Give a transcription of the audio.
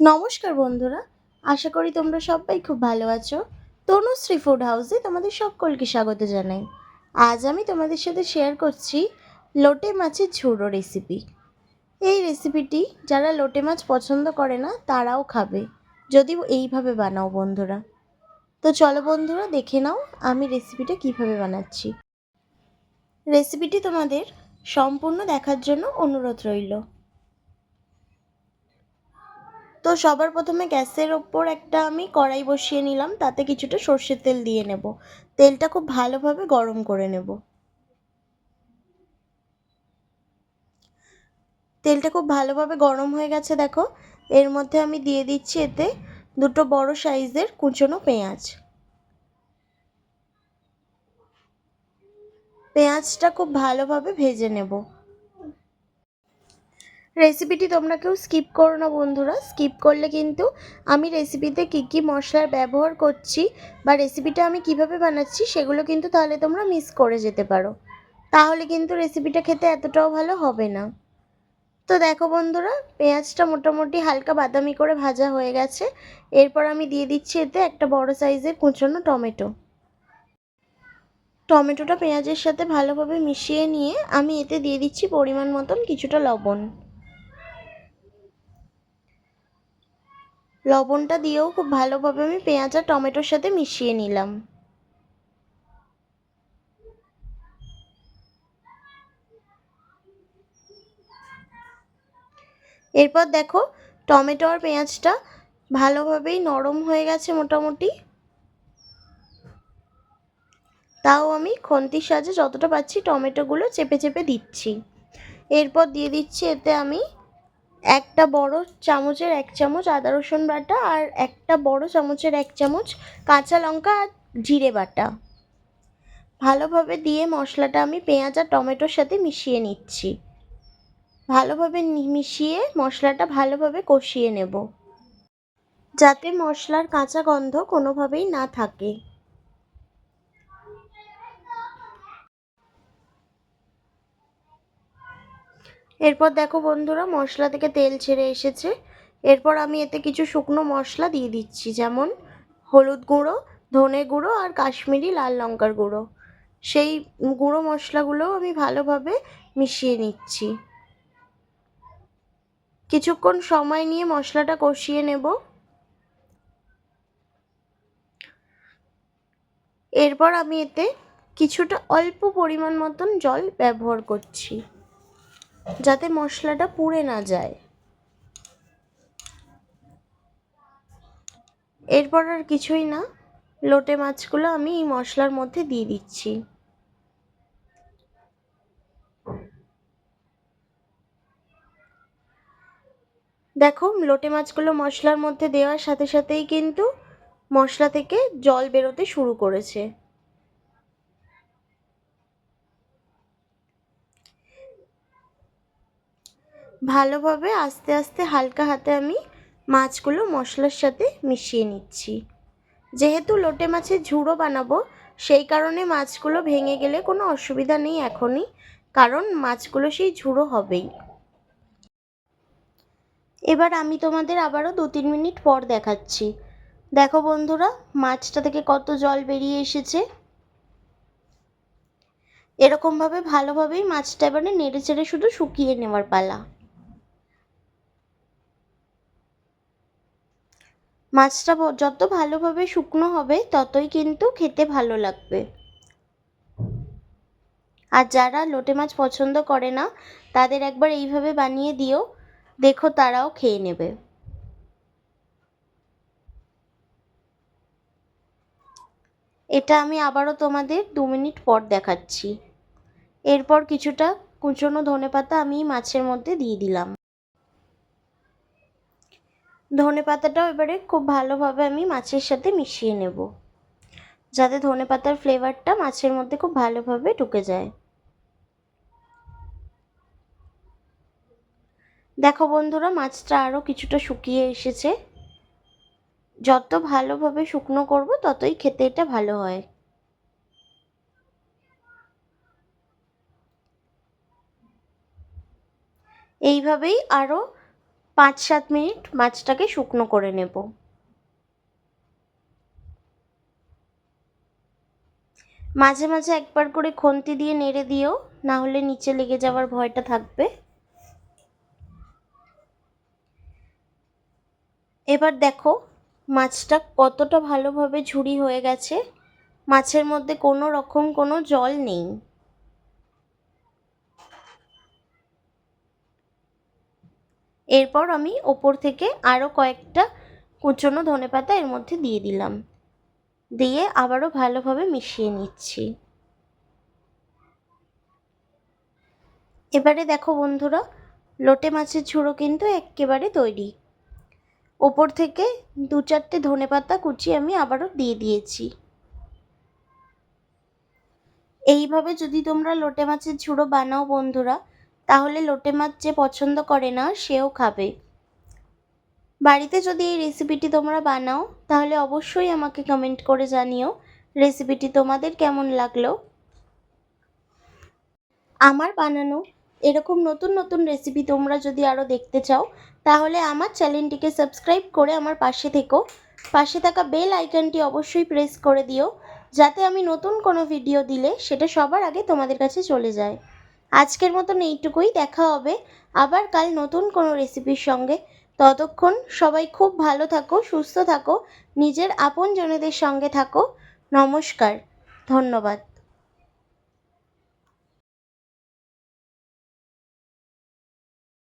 নমস্কার বন্ধুরা, আশা করি তোমরা সবাই খুব ভালো আছো। তনুশ্রী ফুড হাউসে তোমাদের সকলকে স্বাগত জানাই। আজ আমি তোমাদের সাথে শেয়ার করছি লোটে মাছের ঝুড়ো রেসিপি এই রেসিপিটি যারা লোটে মাছ পছন্দ করে না, তারাও খাবে। যদি এইভাবে বানাও বন্ধুরা। তো চলো বন্ধুরা, দেখে নাও আমি রেসিপিটা কীভাবে বানাচ্ছি। রেসিপিটি তোমাদের সম্পূর্ণ দেখার জন্য অনুরোধ রইল। তো সবার প্রথমে গ্যাসের ওপর একটা আমি কড়াই বসিয়ে নিলাম, তাতে কিছুটা সর্ষের তেল দিয়ে নেব। তেলটা খুব ভালোভাবে গরম করে নেব। তেলটা খুব ভালোভাবে গরম হয়ে গেছে, দেখো। এর মধ্যে আমি দিয়ে দিচ্ছি এতে দুটো বড় সাইজের কুচনো পেঁয়াজ। পেঁয়াজটা খুব ভালোভাবে ভেজে নেব। রেসিপিটি তোমরা কেউ স্কিপ করো না বন্ধুরা। স্কিপ করলে কিন্তু আমি রেসিপিতে কী কী মশলার ব্যবহার করছি বা রেসিপিটা আমি কীভাবে বানাচ্ছি সেগুলো কিন্তু তাহলে তোমরা মিস করে যেতে পারো। তাহলে কিন্তু রেসিপিটা খেতে এতটাও ভালো হবে না। তো দেখো বন্ধুরা, পেঁয়াজটা মোটামুটি হালকা বাদামি করে ভাজা হয়ে গেছে। এরপর আমি দিয়ে দিচ্ছি এতে একটা বড় সাইজের কুচনো টমেটো। টমেটোটা পেঁয়াজের সাথে ভালোভাবে মিশিয়ে নিয়ে আমি এতে দিয়ে দিচ্ছি পরিমাণ মতন কিছুটা লবণ। লবণটা দিয়েও খুব ভালোভাবে আমি পেঁয়াজ আর টমেটোর সাথে মিশিয়ে নিলাম। এরপর দেখো, টমেটো আর পেঁয়াজটা ভালোভাবেই নরম হয়ে গেছে মোটামুটি। তাও আমি খন্তির সাহায্যে যতটা পাচ্ছি টমেটোগুলো চেপে চেপে দিচ্ছি। এরপর দিয়ে দিচ্ছি এতে আমি একটা বড় চামচের এক চামচ আদা, রসুন বাটা আর একটা বড় চামচের এক চামচ কাঁচা লঙ্কা আর জিরে বাটা। ভালোভাবে দিয়ে মশলাটা আমি পেঁয়াজ আর টমেটোর সাথে মিশিয়ে নিচ্ছি। ভালোভাবে মিশিয়ে মশলাটা ভালোভাবে কষিয়ে নেব। যাতে মশলার কাঁচা গন্ধ কোনোভাবেই না থাকে। এরপর দেখো বন্ধুরা, মশলা থেকে তেল ছেড়ে এসেছে। এরপর আমি এতে কিছু শুকনো মশলা দিয়ে দিচ্ছি, যেমন হলুদ গুঁড়ো, ধনে গুঁড়ো আর কাশ্মীরি লাল লঙ্কার গুঁড়ো। সেই গুঁড়ো মশলাগুলো আমি ভালোভাবে মিশিয়ে নিচ্ছি। কিছুক্ষণ সময় নিয়ে মশলাটা কষিয়ে নেব। এরপর আমি এতে কিছুটা অল্প পরিমাণ মতন জল ব্যবহার করছি। যাতে মশলাটা পুড়ে না যায়। এরপর আর কিছুই না, লোটে মাছগুলো আমি এই মশলার মধ্যে দিয়ে দিচ্ছি। দেখো, লোটে মাছগুলো মশলার মধ্যে দেওয়ার সাথে সাথেই কিন্তু মশলা থেকে জল বেরোতে শুরু করেছে। ভালোভাবে আস্তে আস্তে হালকা হাতে আমি মাছগুলো মশলার সাথে মিশিয়ে নিচ্ছি। যেহেতু লোটে মাছের ঝুড়ো বানাবো, সেই কারণে মাছগুলো ভেঙে গেলে কোনো অসুবিধা নেই এখনই, কারণ মাছগুলো সেই ঝুড়ো হবেই। এবার আমি তোমাদের আবারও দু তিন মিনিট পর দেখাচ্ছি। দেখো বন্ধুরা, মাছটা থেকে কত জল বেরিয়ে এসেছে। এরকমভাবে ভালোভাবেই মাছটা এবারে নেড়ে চেড়ে শুধু শুকিয়ে নেওয়ার পালা। মাছটা যত ভালোভাবে শুকনো হবে, ততই কিন্তু খেতে ভালো লাগবে। আর যারা লোটে মাছ পছন্দ করে না, তাদের একবার এইভাবে বানিয়ে দিও, দেখো তারাও খেয়ে নেবে। এটা আমি আবারও তোমাদের দু মিনিট পর দেখাচ্ছি। এরপর কিছুটা কুচনো ধনে পাতা আমি মাছের মধ্যে দিয়ে দিলাম। ধনে পাতাটাও এবারে খুব ভালোভাবে আমি মাছের সাথে মিশিয়ে নেব। যাতে ধনে পাতার ফ্লেভারটা মাছের মধ্যে খুব ভালোভাবে ঢুকে যায়। দেখো বন্ধুরা, মাছটা আরও কিছুটা শুকিয়ে এসেছে। যত ভালোভাবে শুকনো করব, ততই খেতে এটা ভালো হয়। এইভাবেই আরও পাঁচ সাত মিনিট মাছটাকে শুকনো করে নেব। মাঝে মাঝে একবার করে খুন্তি দিয়ে নেড়ে দিও, না হলে নিচে লেগে যাওয়ার ভয়টা থাকবে। এবার দেখো মাছটা কতটা ভালোভাবে ঝুড়ি হয়ে গেছে। মাছের মধ্যে কোনো রকম কোনো জল নেই। এরপর আমি ওপর থেকে আরও কয়েকটা কুচনো ধনেপাতা এর মধ্যে দিয়ে দিলাম। দিয়ে আবারও ভালোভাবে মিশিয়ে নিচ্ছি। এবারে দেখো বন্ধুরা, লোটে মাছের ঝুড়ো কিন্তু একেবারে তৈরি। ওপর থেকে দু চারটে ধনেপাতা কুচি আমি আবারও দিয়ে দিয়েছি। এইভাবে যদি তোমরা লোটে মাছের ঝুড়ো বানাও বন্ধুরা তাহলে লোটে মাছ যে পছন্দ করে না, সেও খাবে। বাড়িতে যদি এই রেসিপিটি তোমরা বানাও, তাহলে অবশ্যই আমাকে কমেন্ট করে জানিও। রেসিপিটি তোমাদের কেমন লাগল? আমার বানানো এরকম নতুন নতুন রেসিপি তোমরা যদি আরও দেখতে চাও, তাহলে আমার চ্যানেলটিকে সাবস্ক্রাইব করে আমার পাশে থেকো। পাশে থাকা বেল আইকনটি অবশ্যই প্রেস করে দিও, যাতে আমি নতুন কোনো ভিডিও দিলে সেটা সবার আগে তোমাদের কাছে চলে যায়। আজকের মতন এইটুকুই, দেখা হবে আবার কাল নতুন কোনো রেসিপির সঙ্গে। ততক্ষণ সবাই খুব ভালো থাকো, সুস্থ থাকো, নিজের আপনজনেদের সঙ্গে থাকো। নমস্কার, ধন্যবাদ।